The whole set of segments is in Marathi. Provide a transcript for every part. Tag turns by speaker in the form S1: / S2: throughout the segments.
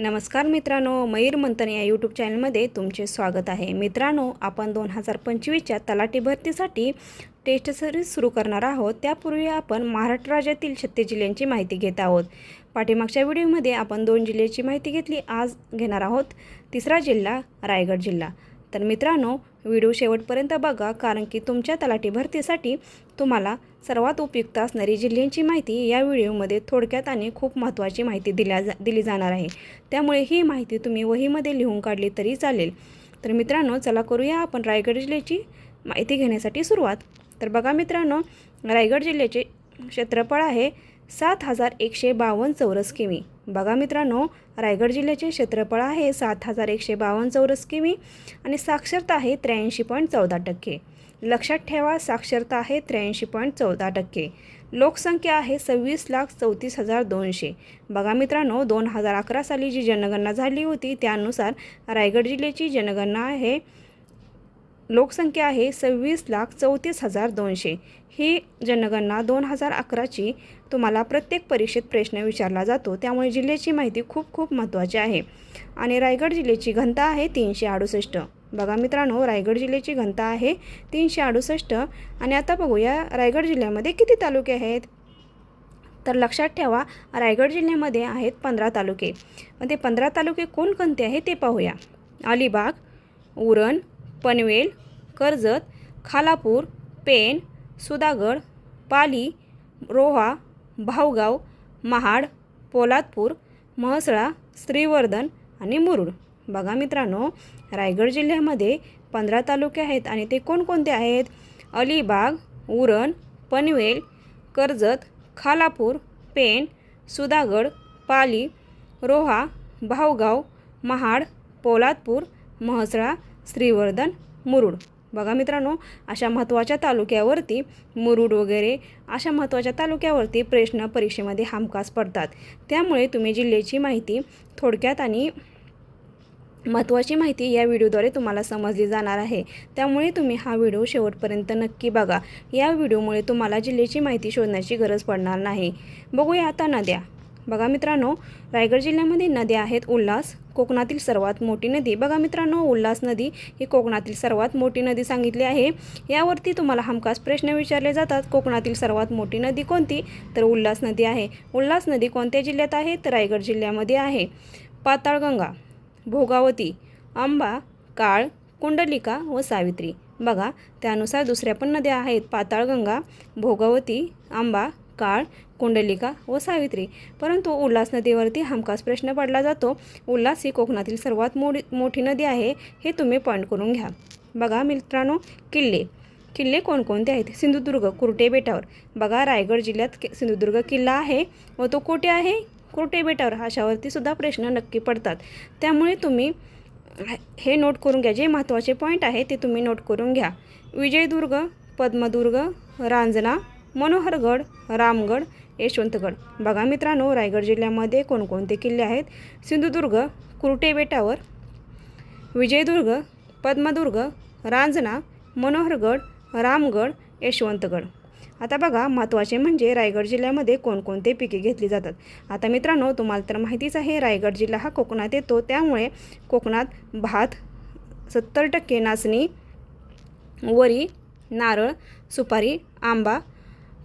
S1: नमस्कार मित्रांनो मयूर मंथन या यूट्यूब चॅनलमध्ये तुमचे स्वागत आहे. मित्रांनो आपण दोन हजार पंचवीसच्या तलाठी भरतीसाठी टेस्ट सिरीज सुरू करणार आहोत. त्यापूर्वी आपण महाराष्ट्र राज्यातील छत्तीस जिल्ह्यांची माहिती घेत आहोत. पाठीमागच्या व्हिडिओमध्ये आपण दोन जिल्ह्याची माहिती घेतली. आज घेणार आहोत तिसरा जिल्हा रायगड जिल्हा. तर मित्रांनो व्हिडिओ शेवटपर्यंत बघा कारण की तुमच्या तलाठी भरतीसाठी तुम्हाला सर्वात उपयुक्त असणारी जिल्ह्यांची माहिती या व्हिडिओमध्ये थोडक्यात आणि खूप महत्त्वाची माहिती दिल्या जा दिली जाणार आहे. त्यामुळे ही माहिती तुम्ही वहीमध्ये लिहून काढली तरी चालेल. तर मित्रांनो चला करूया आपण रायगड जिल्ह्याची माहिती घेण्यासाठी सुरुवात. तर बघा मित्रांनो रायगड जिल्ह्याचे क्षेत्रफळ आहे सात हजार एकशे बावन्न चौरस किमी. बघा मित्रांनो रायगड जिल्ह्याचे क्षेत्रफळ आहे सात हजार एकशे बावन्न चौरस किमी आणि साक्षरता आहे त्र्याऐंशी पॉईंट चौदा टक्के. लक्षात ठेवा साक्षरता आहे त्र्याऐंशी पॉईंट चौदा टक्के. लोकसंख्या आहे सव्वीस लाख चौतीस हजार दोनशे. बघा मित्रांनो दोन हजार अकरा साली जी जनगणना झाली होती त्यानुसार रायगड जिल्ह्याची जनगणना आहे लोकसंख्या आहे सव्वीस लाख चौतीस हजार दोनशे. ही जनगणना दोन हजार अकराची तुम्हाला प्रत्येक परीक्षेत प्रश्न विचारला जातो. त्यामुळे जिल्ह्याची माहिती खूप खूप महत्त्वाची आहे. आणि रायगड जिल्ह्याची घनता आहे तीनशे अडुसष्ट. बघा मित्रांनो रायगड जिल्ह्याची घनता आहे तीनशे अडुसष्ट. आणि आता बघूया रायगड जिल्ह्यामध्ये किती तालुके आहेत? तर लक्षात ठेवा रायगड जिल्ह्यामध्ये आहेत पंधरा तालुके. मग ते पंधरा तालुके कोणकोणते आहे ते पाहूया. अलिबाग उरण पनवेल कर्जत खालापूर पेण सुधागड पाली रोहा भावगाव महाड पोलादपूर म्हसळा श्रीवर्धन आणि मुरुड. बघा मित्रांनो रायगड जिल्ह्यामध्ये पंधरा तालुके आहेत आणि ते कोणकोणते आहेत? अलिबाग उरण पनवेल कर्जत खालापूर पेण सुधागड पाली रोहा भावगाव महाड पोलादपूर म्हसळा श्रीवर्धन मुरुड. बघा मित्रांनो अशा महत्त्वाच्या तालुक्यावरती मुरुड वगैरे अशा महत्त्वाच्या तालुक्यावरती प्रश्न परीक्षेमध्ये हमखास पडतात. त्यामुळे तुम्ही जिल्ह्याची माहिती थोडक्यात आणि महत्त्वाची माहिती या व्हिडिओद्वारे तुम्हाला समजली जाणार आहे. त्यामुळे तुम्ही हा व्हिडिओ शेवटपर्यंत नक्की बघा. या व्हिडिओमुळे तुम्हाला जिल्ह्याची माहिती शोधण्याची गरज पडणार नाही. बघूया आता नद्या. बघा मित्रांनो रायगड जिल्ह्यामध्ये नद्या आहेत उल्हास कोकणातील सर्वात मोठी नदी. बघा मित्रांनो उल्हास नदी ही कोकणातील सर्वात मोठी नदी सांगितली आहे. यावरती तुम्हाला हमखास प्रश्न विचारले जातात कोकणातील सर्वात मोठी नदी कोणती? तर उल्हास नदी आहे. उल्हास नदी कोणत्या जिल्ह्यात आहे? तर रायगड जिल्ह्यामध्ये आहे. पाताळगंगा भोगावती आंबा काळ कुंडलिका व सावित्री. बघा त्यानुसार दुसऱ्या पण नद्या आहेत. पाताळगंगा भोगावती आंबा काळ कुंडलिका व सावित्री. परंतु उल्हास नदीवरती हमखास प्रश्न पडला जातो उल्हास ही कोकणातील सर्वात मोठी मोठी नदी आहे हे तुम्ही पॉईंट करून घ्या. बघा मित्रांनो किल्ले. किल्ले कोणकोणते आहेत? सिंधुदुर्ग कुर्टे बेटावर. बघा रायगड जिल्ह्यात सिंधुदुर्ग किल्ला आहे व तो कुठे आहे? कुर्टे बेटावर. अशावरती सुद्धा प्रश्न नक्की पडतात. त्यामुळे तुम्ही हे नोट करून घ्या. जे महत्त्वाचे पॉईंट आहे ते तुम्ही नोट करून घ्या. विजयदुर्ग पद्मदुर्ग रांजणा मनोहरगड रामगड यशवंतगड. बघा मित्रांनो रायगड जिल्ह्यामध्ये कोणकोणते किल्ले आहेत? सिंधुदुर्ग कुर्टे बेटावर विजयदुर्ग पद्मदुर्ग रांजणा मनोहरगड रामगड यशवंतगड. आता बघा महत्त्वाचे म्हणजे रायगड जिल्ह्यामध्ये कोणकोणते पिके घेतली जातात. आता मित्रांनो तुम्हाला तर माहितीच आहे रायगड जिल्हा हा कोकणात येतो. त्यामुळे कोकणात भात सत्तर टक्के नाचणी वरी नारळ सुपारी आंबा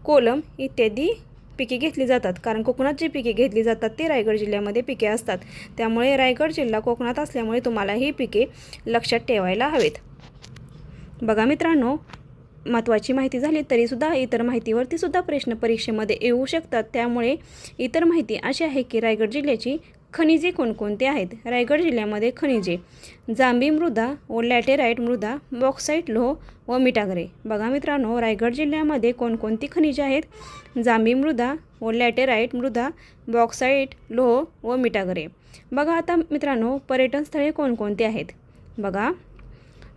S1: कोलम इत्यादी पिके घेतली जातात. कारण कोकणात जी पिके घेतली जातात ते रायगड जिल्ह्यामध्ये पिके असतात. त्यामुळे रायगड जिल्हा कोकणात असल्यामुळे तुम्हाला ही पिके लक्षात ठेवायला हवेत. बघा मित्रांनो महत्त्वाची माहिती झाली तरीसुद्धा इतर माहितीवरतीसुद्धा प्रश्न परीक्षेमध्ये येऊ शकतात. त्यामुळे इतर माहिती अशी आहे की रायगड जिल्ह्याची खनिजे कोणकोणती आहेत? रायगड जिल्ह्यामध्ये खनिजे जांभी मृदा व लॅटेराईट मृदा बॉक्साईट लोह व मिठागरे. बघा मित्रांनो रायगड जिल्ह्यामध्ये कोणकोणती खनिजे आहेत? जांभी मृदा व लॅटेराईट मृदा बॉक्साईट लोह व मिठागरे. बघा आता मित्रांनो पर्यटन स्थळे कोणकोणती आहेत? बघा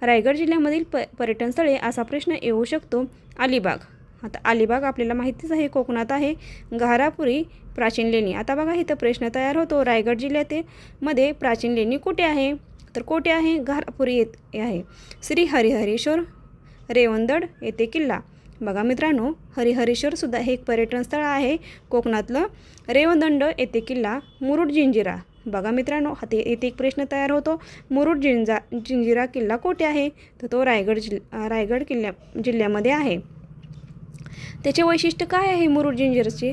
S1: रायगड जिल्ह्यामधील प पर्यटनस्थळे असा प्रश्न येऊ शकतो. अलिबाग. आता अलिबाग आपल्याला माहितीच आहे कोकणात आहे घारापुरी प्राचीन लेणी. आता बघा इथं प्रश्न तयार होतो. रायगड जिल्ह्यातील मध्ये प्राचीन लेणी कुठे आहे? तर कोठे आहे? घारापुरी येत आहे. श्री हरिहरेश्वर रेवंदड येथे किल्ला. बघा मित्रांनो हरिहरेश्वरसुद्धा हे एक पर्यटन स्थळ आहे. कोकणातलं रेवदंड येथे किल्ला मुरुड जिंजिरा. बघा मित्रांनो हाती येथे एक प्रश्न तयार होतो. मुरुड जिंजा जिंजिरा किल्ला कोठे आहे? तर तो रायगड जिल्हा रायगड किल्ल्या जिल्ह्यामध्ये आहे. त्याचे वैशिष्ट्य काय आहे मुरुड जिंजरचे?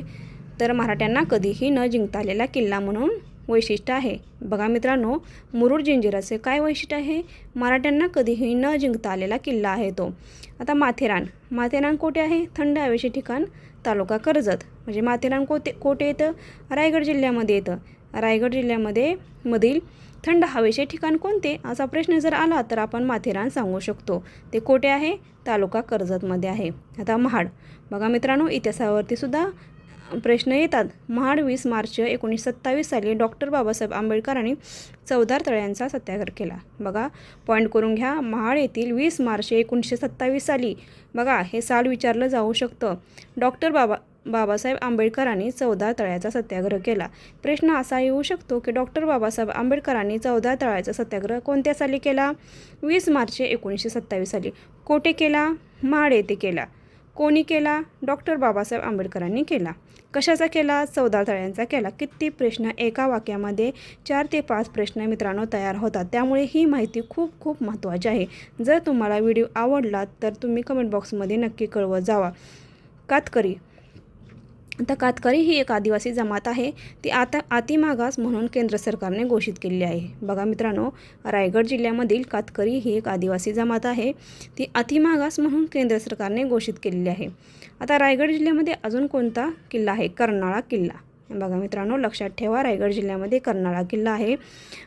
S1: तर मराठ्यांना कधीही न जिंकता आलेला किल्ला म्हणून वैशिष्ट्य आहे. बघा मित्रांनो मुरुड जिंजिराचे काय वैशिष्ट्य आहे? मराठ्यांना कधीही न जिंकता आलेला किल्ला आहे तो. आता माथेरान. माथेरान कोठे आहे? थंड हवेचे ठिकाण तालुका कर्जत. म्हणजे माथेरान कोते कोठे येतं? रायगड जिल्ह्यामध्ये येतं. रायगड जिल्ह्यामध्ये मधील थंड हवेचे ठिकाण कोणते? असा प्रश्न जर आला तर आपण माथेरान सांगू शकतो. ते कोठे आहे? तालुका कर्जतमध्ये आहे. आता महाड. बघा मित्रांनो इतिहासावरती सुद्धा प्रश्न येतात. महाड वीस मार्च एकोणीसशे सत्तावीस साली डॉक्टर बाबासाहेब आंबेडकरांनी चौदार तळ्यांचा सत्याग्रह केला. बघा पॉईंट करून घ्या. महाड येथील वीस मार्च एकोणीसशे सत्तावीस साली. बघा हे साल विचारलं जाऊ शकतं. डॉक्टर बाबा बाबासाहेब आंबेडकरांनी चौदा तळ्याचा सत्याग्रह केला. प्रश्न असा येऊ शकतो की डॉक्टर बाबासाहेब आंबेडकरांनी चौदा तळ्याचा सत्याग्रह कोणत्या साली केला? वीस मार्च एकोणीसशे सत्तावीस साली. कोठे केला? महाड येथे केला. कोणी केला? डॉक्टर बाबासाहेब आंबेडकरांनी केला. कशाचा केला? चौदा तळ्यांचा केला. किती प्रश्न एका वाक्यामध्ये चार ते पाच प्रश्न मित्रांनो तयार होतात. त्यामुळे ही माहिती खूप खूप महत्त्वाची आहे. जर तुम्हाला व्हिडिओ आवडला तर तुम्ही कमेंट बॉक्समध्ये नक्की कळवत जावा. कातकरी आता कातकरी ही एक आदिवासी जमात आहे. ती आता अतिमागास म्हणून केंद्र सरकारने घोषित केलेली आहे. बघा मित्रांनो रायगड जिल्ह्यामधील कातकरी ही एक आदिवासी जमात आहे. ती अतिमागास म्हणून केंद्र सरकारने घोषित केलेली आहे. आता रायगड जिल्ह्यामध्ये अजून कोणता किल्ला आहे? कर्नाळा किल्ला. बघा मित्रांनो लक्षात ठेवा रायगड जिल्ह्यामध्ये कर्नाळा किल्ला आहे.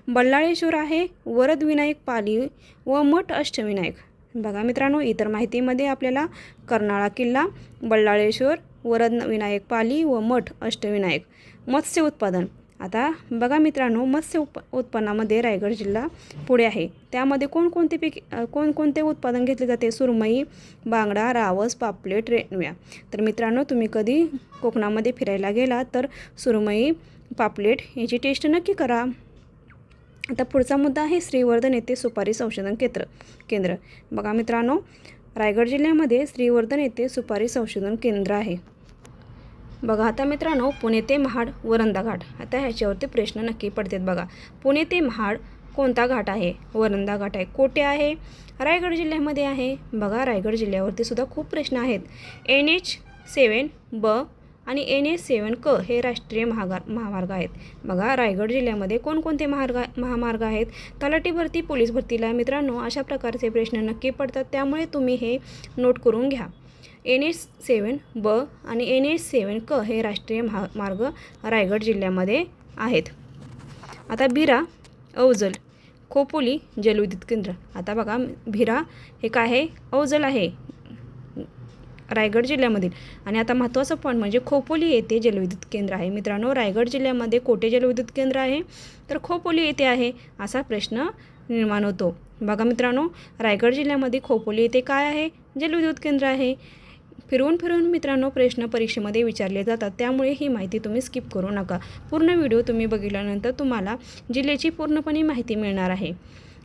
S1: बल्लाळेश्वर आहे वरदविनायक पाली व मठ अष्टविनायक. बघा मित्रांनो इतर माहितीमध्ये आपल्याला कर्नाळा किल्ला बल्लाळेश्वर वरद विनायक पाली व मठ अष्टविनायक. मत्स्य उत्पादन. आता बघा मित्रांनो मत्स्य उप उत्पन्नामध्ये रायगड जिल्हा पुढे आहे. त्यामध्ये कोणकोणते पीक कोणकोणते उत्पादन घेतले जाते? सुरमई बांगडा रावस पापलेट रेणव्या. तर मित्रांनो तुम्ही कधी कोकणामध्ये फिरायला गेला तर सुरमई पापलेट याची टेस्ट नक्की करा. आता पुढचा मुद्दा आहे श्रीवर्धन येथे सुपारी संशोधन केंद्र केंद्र. बघा मित्रांनो रायगड जिल्ह्यामध्ये श्रीवर्धन येथे सुपारी संशोधन केंद्र आहे. बघा आता मित्रांनो पुणे ते महाड वरंदा घाट. आता ह्याच्यावरती प्रश्न नक्की पडतात बघा. पुणे ते महाड कोणता घाट आहे? वरंदा घाट आहे. कोठे आहे? रायगड जिल्ह्यामध्ये आहे. बघा रायगड जिल्ह्यावरती सुद्धा खूप प्रश्न आहेत. एन एच सेवन ब आणि एन एच सेवन क हे राष्ट्रीय महागा महामार्ग आहेत. बघा रायगड जिल्ह्यामध्ये कोणकोणते महार्ग महामार्ग आहेत? तलाठी भरती पोलीस भरतीला मित्रांनो अशा प्रकारचे प्रश्न नक्की पडतात. त्यामुळे तुम्ही हे नोट करून घ्या. एन एच सेवन ब आणि एन एच सेवन क हे राष्ट्रीय महा मार्ग रायगड जिल्ह्यामध्ये आहेत. आता भिरा अवजल खोपोली जलविद्युत केंद्र. आता बघा भिरा हे काय आहे? अवजल आहे. रायगड जिल्ह्यामधील. आणि आता महत्त्वाचं पॉईंट म्हणजे खोपोली येथे जलविद्युत केंद्र आहे. मित्रांनो रायगड जिल्ह्यामध्ये कोठे जलविद्युत केंद्र आहे? तर खोपोली येथे आहे असा प्रश्न निर्माण होतो. बघा मित्रांनो रायगड जिल्ह्यामध्ये खोपोली येथे काय आहे? जलविद्युत केंद्र आहे. फिरवून फिरवून मित्रांनो प्रश्न परीक्षेमध्ये विचारले जातात. त्यामुळे ही माहिती तुम्ही स्किप करू नका. पूर्ण व्हिडिओ तुम्ही बघितल्यानंतर तुम्हाला जिल्ह्याची पूर्णपणे माहिती मिळणार आहे.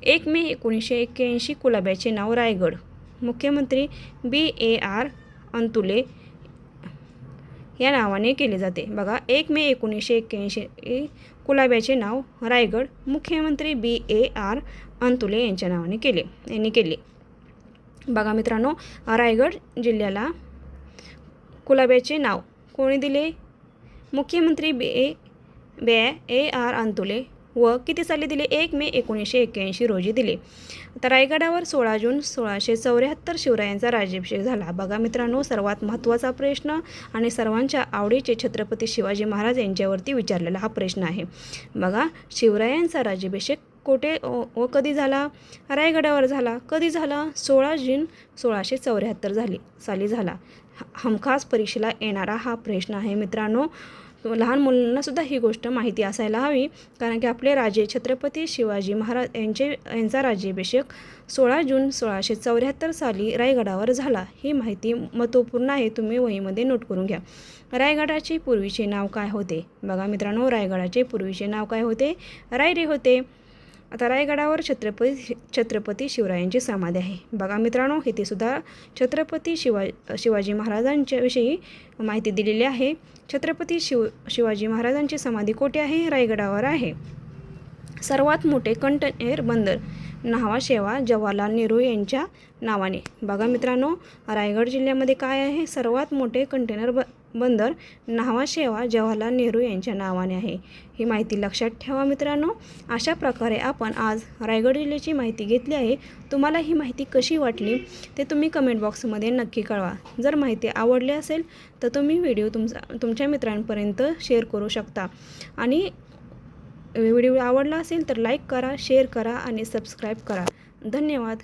S1: एक मे एकोणीसशे एक्क्याऐंशी कुलाब्याचे नाव रायगड. मुख्यमंत्री बी ए आर अंतुले या नावाने केले जाते. बघा एक मे एकोणीसशे एक्क्याऐंशी कुलाब्याचे नाव रायगड. मुख्यमंत्री बी ए आर अंतुले यांच्या नावाने केले यांनी केले. बघा मित्रांनो रायगड जिल्ह्याला कुलाब्याचे नाव. कोणी दिले? मुख्यमंत्री बे ए बे ए आर अंतुले व किती साली दिले? एक मे एकोणीसशे एक्क्याऐंशी रोजी दिले. तर रायगडावर सोळा जून सोळाशे चौऱ्याहत्तर शिवरायांचा राज्याभिषेक झाला. बघा मित्रांनो सर्वात महत्त्वाचा प्रश्न आणि सर्वांच्या आवडीचे छत्रपती शिवाजी महाराज यांच्यावरती विचारलेला हा प्रश्न आहे. बघा शिवरायांचा राज्याभिषेक कोठे व व कधी झाला? रायगडावर झाला. कधी झाला? सोळा जून सोळाशे चौऱ्याहत्तर झाली साली झाला. हमखास परीक्षेला येणारा हा प्रश्न आहे. मित्रांनो लहान मुलांनासुद्धा ही गोष्ट माहिती असायला हवी कारण की आपले राजे छत्रपती शिवाजी महाराज यांचे यांचा राज्याभिषेक सोळा जून सोळाशे चौऱ्याहत्तर साली रायगडावर झाला. ही माहिती महत्त्वपूर्ण आहे तुम्ही वहीमध्ये नोट करून घ्या. रायगडाचे पूर्वीचे नाव काय होते? बघा मित्रांनो रायगडाचे पूर्वीचे नाव काय होते? रायरे होते. आता रायगडावर छत्रपती छत्रपती शिवरायांची समाधी आहे. बघा मित्रांनो इथे सुद्धा छत्रपती शिवा शिवाजी महाराजांच्या विषयी माहिती दिलेली आहे. छत्रपती शिव शिवाजी महाराजांची समाधी कोठे आहे? रायगडावर आहे. सर्वात मोठे कंटेनर बंदर न्हावा शेवा जवाहरलाल नेहरू यांच्या नावाने. बघा मित्रांनो रायगड जिल्ह्यामध्ये काय आहे? सर्वात मोठे कंटेनर ब बंदर न्हावाशेवा जवाहरलाल नेहरू यांच्या नावाने आहे. ही माहिती लक्षात ठेवा मित्रांनो. अशा प्रकारे आपण आज रायगड जिल्ह्याची माहिती घेतली आहे. तुम्हाला ही माहिती कशी वाटली ते तुम्ही कमेंट बॉक्समध्ये नक्की कळवा. जर माहिती आवडली असेल तर तुम्ही व्हिडिओ तुमचा तुमच्या मित्रांपर्यंत शेअर करू शकता. आणि व्हिडिओ आवडला असेल तर लाईक करा शेअर करा आणि सबस्क्राईब करा. धन्यवाद.